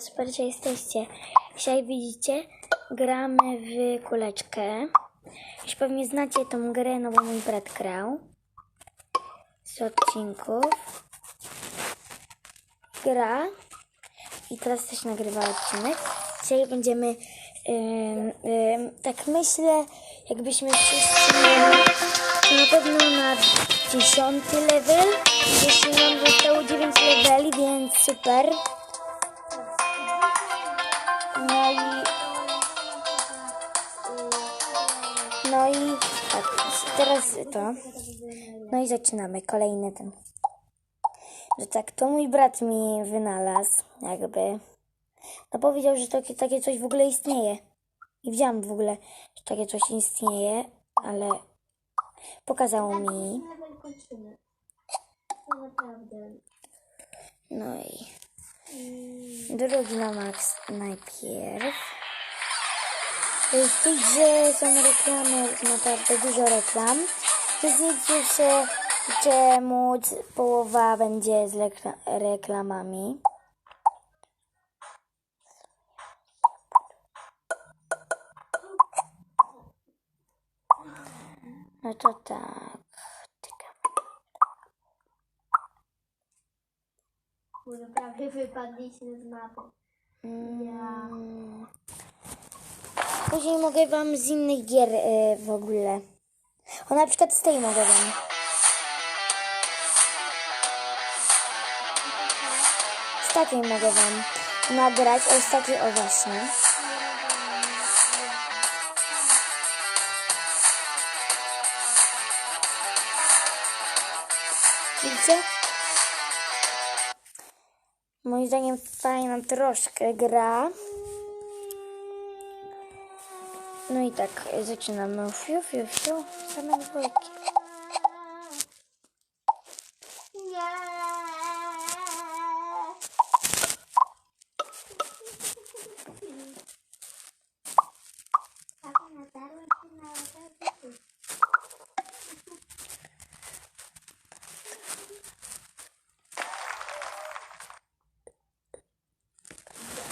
Super, że jesteście. Dzisiaj widzicie, gramy w kuleczkę. Już pewnie znacie tą grę, no bo mój brat grał. Z odcinków. Gra. I teraz też nagrywa odcinek. Dzisiaj będziemy, ym, ym, tak myślę, jakbyśmy wszyscy na pewno na dziesiąty level. Jeśli nam zostało 9 leveli, więc super. No i tak, teraz to. No i zaczynamy. Kolejny ten. Że tak, to mój brat mi wynalazł, jakby. No powiedział, że takie, takie coś w ogóle istnieje. Nie wiedziałam w ogóle, że takie coś istnieje, ale pokazał mi. No i drugi na max najpierw. W tej grze są reklamy, naprawdę dużo reklam. Dziwię się, czemu połowa będzie z rekla- reklamami. No to tak. Kurde, prawie wypadliśmy z mapy. Mm. Później mogę wam z innych gier y, w ogóle. O na przykład z tej mogę wam. Z takiej mogę wam nagrać. O z takiej o właśnie. Widzicie? Moim zdaniem fajna troszkę gra. No i tak, zaczynamy. Fiu, fiu, fiu. Same dwójki.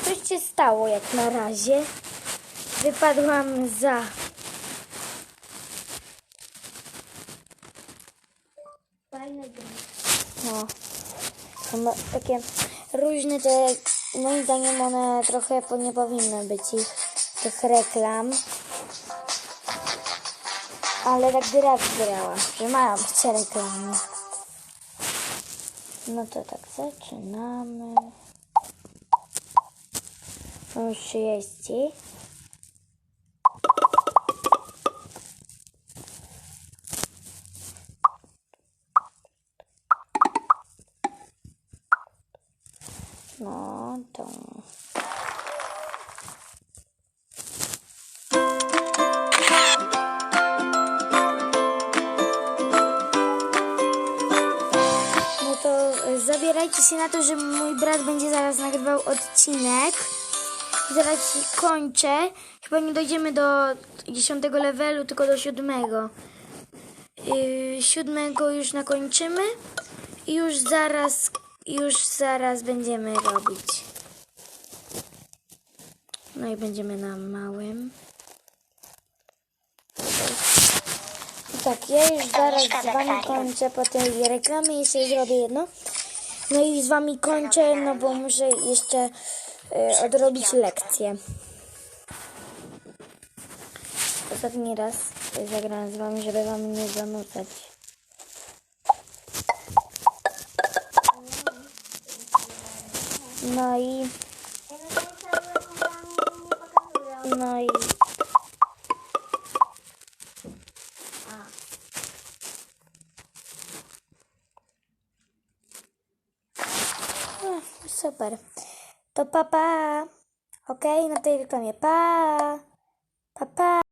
Coś się stało jak na razie. Wypadłam za. Fajne gry. No. Są takie różne te. Moim zdaniem one trochę nie powinny być ich, tych reklam. Ale tak gra wygrała, że mają być reklamy. No to tak, zaczynamy. Mam już 30. No to. No to y, zabierajcie się na to, że mój brat będzie zaraz nagrywał odcinek. Zaraz kończę. Chyba nie dojdziemy do 10 levelu, tylko do 7. Yy, siódmego już nakończymy i już zaraz, już zaraz będziemy robić. No i będziemy na małym. Tak, ja już zaraz z wami kończę po tej reklamie, jeszcze zrobię jedno. No i z wami kończę, no bo muszę jeszcze y, odrobić lekcję. Ostatni raz zagrałem z wami, żeby wam nie zanudzać. No i, no i, no, super. To papa, pa. okej, na tej reklamie, pa, pa, pa.